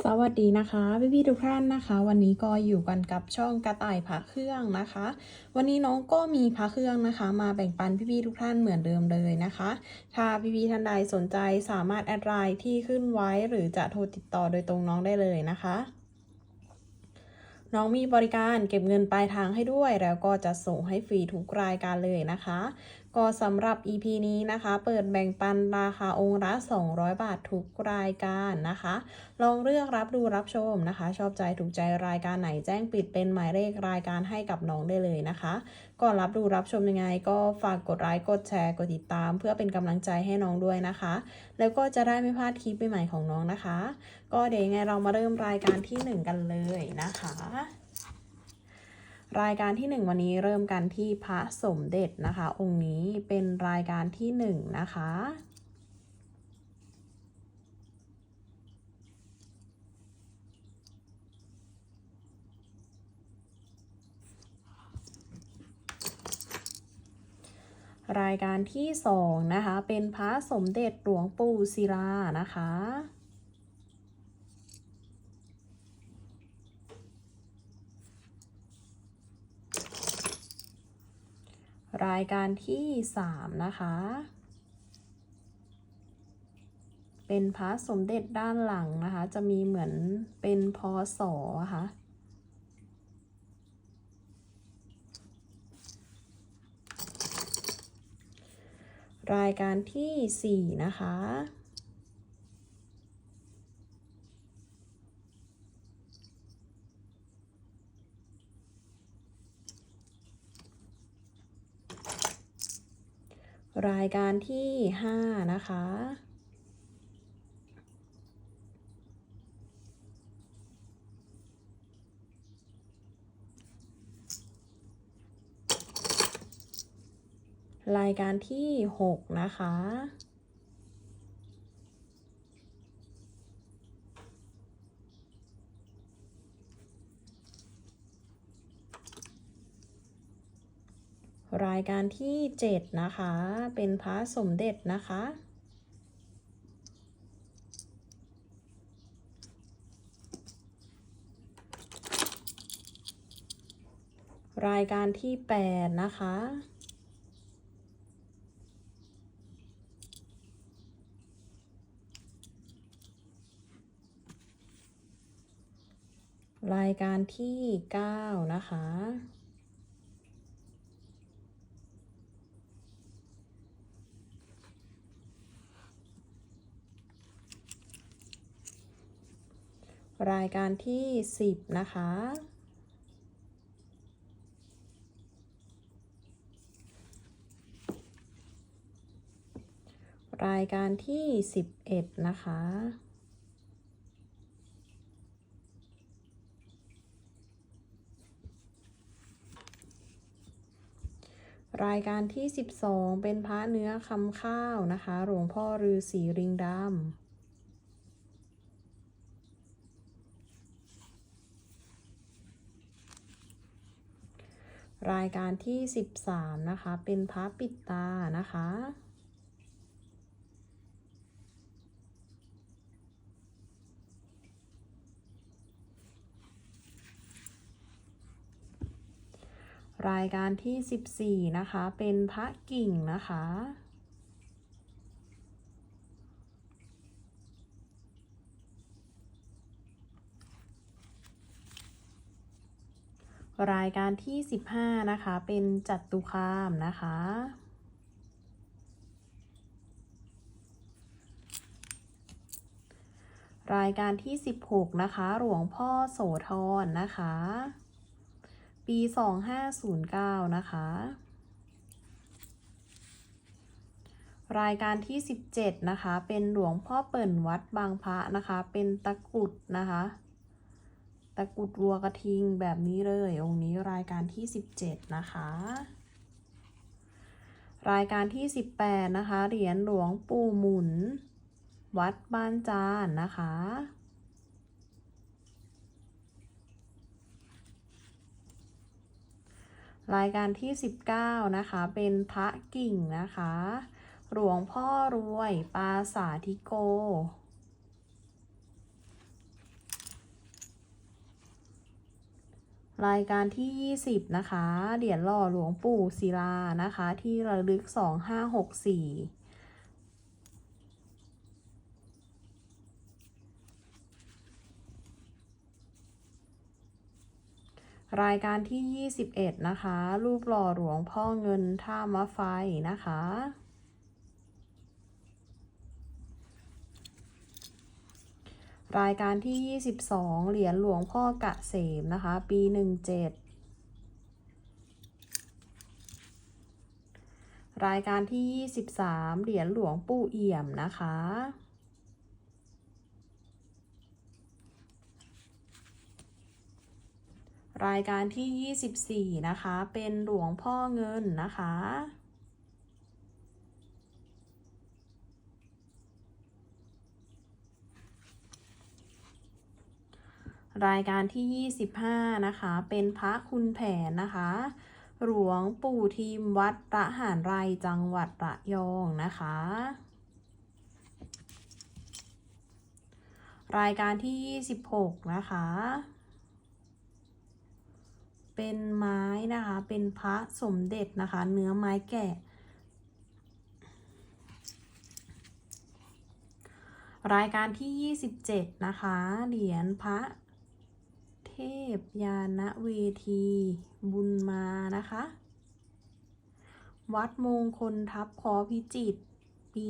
สวัสดีนะคะพี่พี่ๆทุกท่านนะคะ วันนี้ก็อยู่กันกับช่องกระต่ายพระเครื่องนะคะ วันนี้น้องก็มีพระเครื่องนะคะ มาแบ่งปันพี่พี่ๆทุกท่านเหมือนเดิมเลยนะคะ ถ้าพี่พี่ๆท่านใดสนใจสามารถแอดไลน์ที่ขึ้นไว้หรือจะโทรติดต่อโดยตรงน้องได้เลยนะคะ น้องมีบริการเก็บเงินปลายทางให้ด้วย แล้วก็จะส่งให้ฟรีทุกรายการเลยนะคะ ก็สำหรับ EP นี้นะคะ เปิดแบ่งปันราคาองค์ละ 200 บาททุกรายการนะคะ ลองเลือกรับดูรับชมนะคะ ชอบใจถูกใจรายการไหนแจ้งปิดเป็นหมายเลขรายการให้กับน้องได้เลยนะคะ ก่อนรับดูรับชมยังไง ก็ฝากกดไลค์กดแชร์กดติดตาม เพื่อเป็นกำลังใจให้น้องด้วยนะคะ แล้วก็จะได้ไม่พลาดคลิปใหม่ๆของน้องนะคะ ก็เดี๋ยวยังไงเรามาเริ่มรายการที่หนึ่งกันเลยนะคะ รายการที่หนึ่งวันนี้เริ่มกันที่พระสมเด็จนะคะ องค์นี้เป็นรายการที่หนึ่งนะคะ รายการที่สองนะคะ เป็นพระสมเด็จหลวงปู่ศิลานะคะรายการที่สามนะคะ เป็นพระสมเด็จด้านหลังนะคะ จะมีเหมือนเป็นพศอะคะ รายการที่สี่นะคะ รายการที่ห้านะคะ รายการที่หกนะคะ รายการที่เจ็ดนะคะ เป็นพระสมเด็จนะคะรายการที่แปดนะคะ รายการที่เก้านะคะ รายการที่สิบนะคะ รายการที่สิบเอ็ดนะคะ รายการที่ 12 เป็นพระเนื้อคำข้าวนะคะ หลวงพ่อฤาษีริงดำรายการที่ 13 นะคะ เป็นพระปิดตานะคะ รายการที่ 14 นะคะ เป็นพระกิ่งนะคะ รายการที่ 15 นะคะ เป็นจัตุคามนะคะรายการที่ 16 นะคะ หลวงพ่อโสธรนะคะ ปี 2509 นะคะ รายการที่ 17 นะคะ เป็นหลวงพ่อเปิ่นวัดบางพระนะคะ เป็นตะกุดนะคะ ตะกุดวัวกระทิงแบบนี้เลย องค์นี้รายการที่ 17 นะคะ รายการที่ 18 นะคะ เหรียญหลวงปู่หมุน วัดบ้านจานนะคะ รายการที่ 19 นะคะ เป็นพระกิ่งนะคะ หลวงพ่อรวยปาสาธิโก รายการที่ 20 นะคะ เหรียญหล่อหลวงปู่ศิลานะคะ ที่ระลึก 2564 รายการที่ 21 นะคะ รูปหล่อหลวงพ่อเงินท่ามะไฟนะคะ รายการที่ 22 เหรียญหลวงพ่อกะเสมนะคะ ปี 17รายการที่ 23 เหรียญหลวงปู่เอี่ยมนะคะ รายการที่ 24 นะคะ เป็นหลวงพ่อเงินนะคะ รายการที่ 25 นะคะ เป็นพระคุณแผนนะคะ หลวงปู่ทีมวัดระหารไรจังหวัดระยองนะคะรายการที่ 26 นะคะ เป็นไม้นะคะ เป็นพระสมเด็จนะคะ เนื้อไม้แกะรายการที่ 27 นะคะ เหรียญพระเทพยานเวที บุญมานะคะ วัดมงคลทับคอพิจิตปี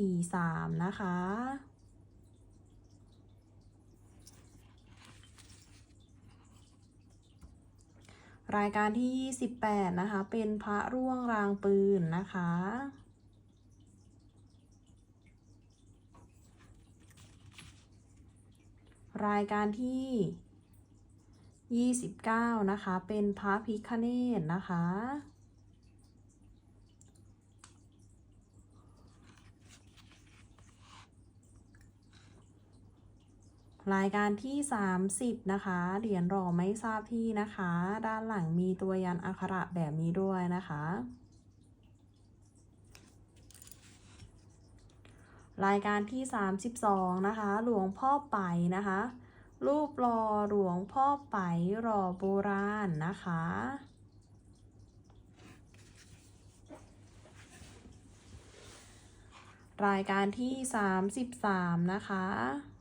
2543 นะคะ รายการที่ 28 นะคะ เป็นพระร่วงรางปืนนะคะ รายการที่ 29 นะคะ เป็นพระพิคเนตนะคะ รายการที่ 30 นะคะ เหรียญหล่อไม่ทราบที่นะคะ ด้านหลังมีตัวยันอักขระแบบนี้ด้วยนะคะ รายการที่ 32 นะคะ หลวงพ่อไปนะคะ รูปหล่อหลวงพ่อไปหล่อโบราณนะคะรายการที่ 33 นะคะ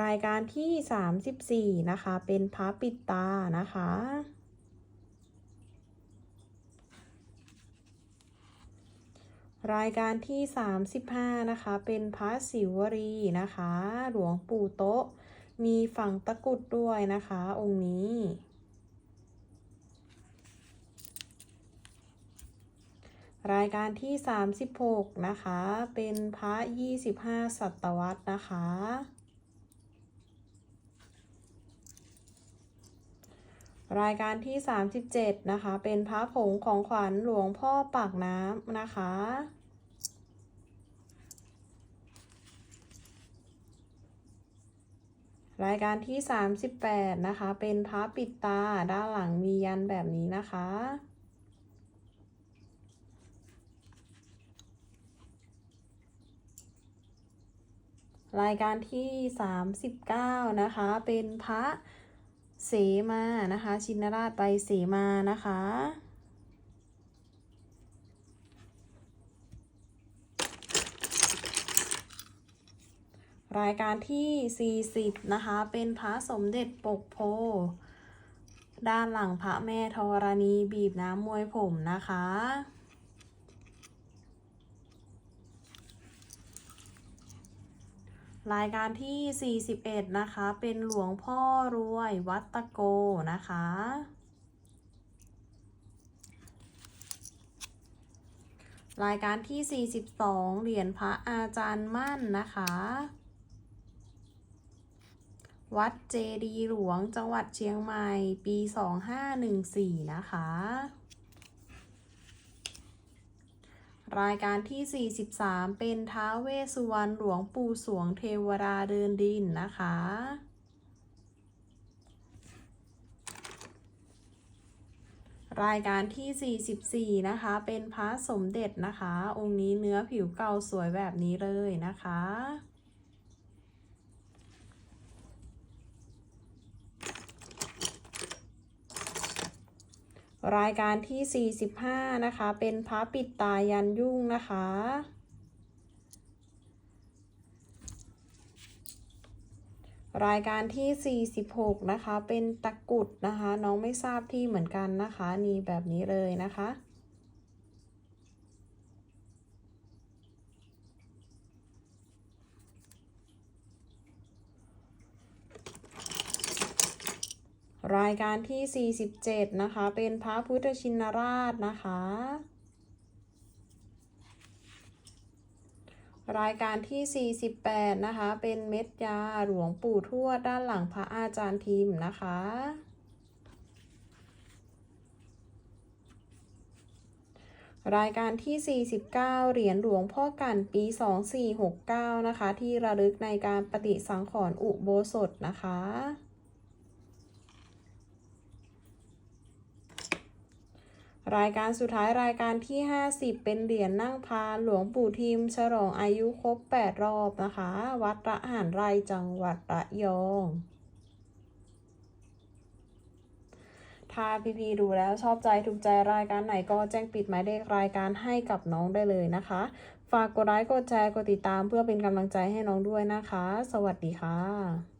รายการที่ 34 นะคะ เป็นพระปิดตานะคะ รายการที่ 35 นะคะ เป็นพระศิวรีนะคะ หลวงปู่โต๊ะ มีฝั่งตะกุดด้วยนะคะ องค์นี้รายการที่ 36 นะคะ เป็นพระ 25ศตวรรษนะคะ รายการที่ 37 นะคะ เป็นพระผงของขวัญหลวงพ่อปากน้ำนะคะ รายการที่ 38 นะคะ เป็นพระปิดตาด้านหลังมียันแบบนี้นะคะ รายการที่ 39 นะคะ เป็นพระ เสมานะคะ ชินราชใบเสมานะคะ รายการที่ 40 นะคะ เป็นพระสมเด็จปกโพ ด้านหลังพระแม่ธรณีบีบน้ำมวยผมนะคะ รายการที่ 41 นะคะ เป็นหลวงพ่อรวยวัดตะโกนะคะ รายการที่ 42 เหรียญพระอาจารย์มั่นนะคะ วัดเจดีหลวงจังหวัดเชียงใหม่ปี 2514 นะคะ รายการที่ 43 เป็นท้าเวสุวรรณหลวงปู่สวงเทวราเดินดินนะคะรรายการที่ 44 นะคะ เป็นพระสมเด็จนะคะ องค์นี้เนื้อผิวเก่าสวยแบบนี้เลยนะคะ รายการที่ 45 นะคะ เป็นพระปิดตายันยุ่งนะคะ รายการที่ 46 นะคะ เป็นตะกุดนะคะ น้องไม่ทราบที่เหมือนกันนะคะ นี่แบบนี้เลยนะคะ รายการที่ 47 นะคะ เป็นพระพุทธชินราชนะคะ รายการที่ 48 นะคะ เป็นเม็ดยาหลวงปู่ทวดด้านหลังพระอาจารย์ทิมนะคะรายการที่ 49 เหรียญหลวงพ่อกันปี 2469 นะคะ ที่ระลึกในการปฏิสังขรณ์อุโบสถนะคะ รายการสุดท้ายรายการที่ 50 เป็นเหรียญนั่งพานหลวงปู่ทิม ฉลองอายุครบ 8 รอบนะคะ วัดระหารไรจังหวัดระยอง ถ้าพี่ๆดูแล้วชอบใจถูกใจรายการไหนก็แจ้งปิดหมายเลขรายการให้กับน้องได้เลยนะคะ ฝากกดไลค์กดแชร์กดติดตามเพื่อเป็นกำลังใจให้น้องด้วยนะคะ สวัสดีค่ะ